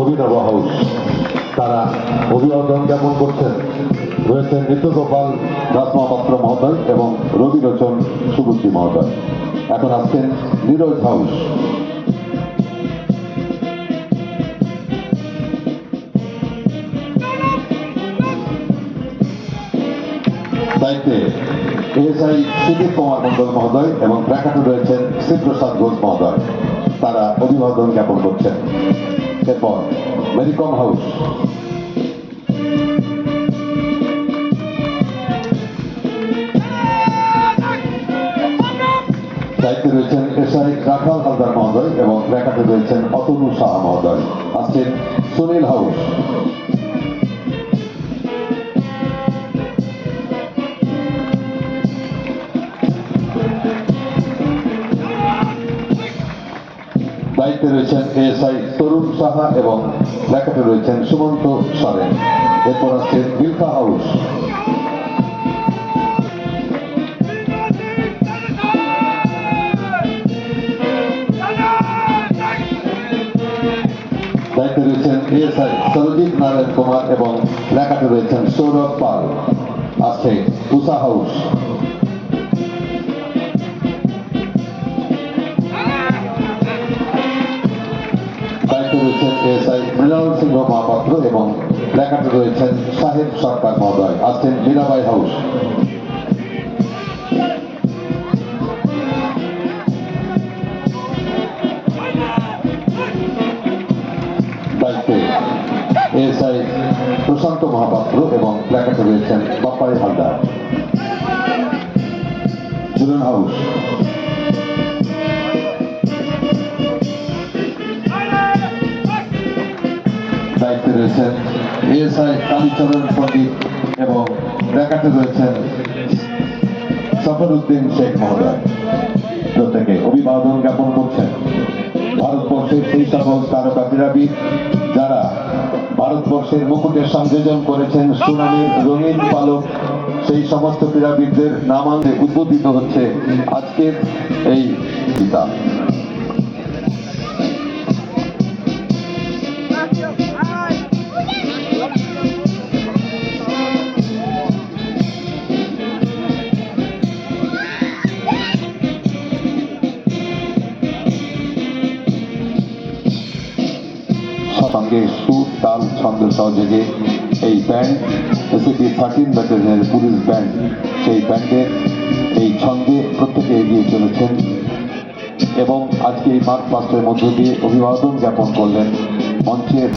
অভিনব হাউস তারা অভিবাদন জ্ঞাপন করছেন। রয়েছেন নিত্যগোপাল নাসমা পাত্র মহোদয় এবং রবি লোচন সুবুদ্ধি মহোদয়। এখন আসছেন নীরজ হাউস দায়িত্বে সুদীপ কুমার মন্ডল মহোদয় এবং ব্র্যাকেটে রয়েছেন শ্রীপ্রসাদ ঘোষ মহোদয়। তারা অভিবাদন জ্ঞাপন করছেন। এরপর মেরিকম হাউস। দায়িত্বে রয়েছেন এসআই রাখাল হালদার মহোদয় এবং লেখাতে রয়েছেন অতনু শাহ মহোদয়। আসছেন সুনীল হাউস। দায়িত্বে রয়েছেন এএসআই তরুণ সাহা এবং ব্র্যাকেটে রয়েছেন সুমন্ত সরেন। এরপর আসছে বিলকা হাউস। দায়িত্বে রয়েছেন এএসআই সরজিৎ নারায়ণ কুমার এবং ব্র্যাকেটে রয়েছেন সৌরভ পাল। আসছে উষা হাউস। রয়েছেন এএসআই মৃণাল সিংহ মহাপাত্র এবং ব্র্যাকেটে রয়েছেন সাহেব সরকার মহোদয় আসছেন মীরাবাই হাউস এএসআই প্রশান্ত মহাপাত্র এবং ব্র্যাকেটে রয়েছেন বাপ্পাই হালদার জুলন হাউস দায়িত্বে রয়েছেন এএসআই কালীচরণ পণ্ডিত এবং ব্র্যাকেটে রয়েছেন সফরউদ্দিন শেখ মহোদয়। প্রত্যেকে অভিবাদন জ্ঞাপন করছেন। ভারতবর্ষের সেই সকল তারকা ক্রীড়াবিদ যারা ভারতবর্ষের মুকুটের সংযোজন করেছেন সুনামের রঙিন পালক, সেই সমস্ত ক্রীড়াবিদদের নামাঙ্গে উদ্বোধিত হচ্ছে আজকের এই কিতাব সঙ্গে সুর, তাল, ছন্দ সহযোগে এই ব্যান্ড এসিপি থার্টিন ব্যাটালিয়নের পুলিশ ব্যান্ড সেই ব্যান্ডের এই ছন্দে প্রত্যেকে এগিয়ে চলেছেন এবং আজকে এই মার্চ পাস্টের মধ্য দিয়ে অভিবাদন জ্ঞাপন করলেন মঞ্চের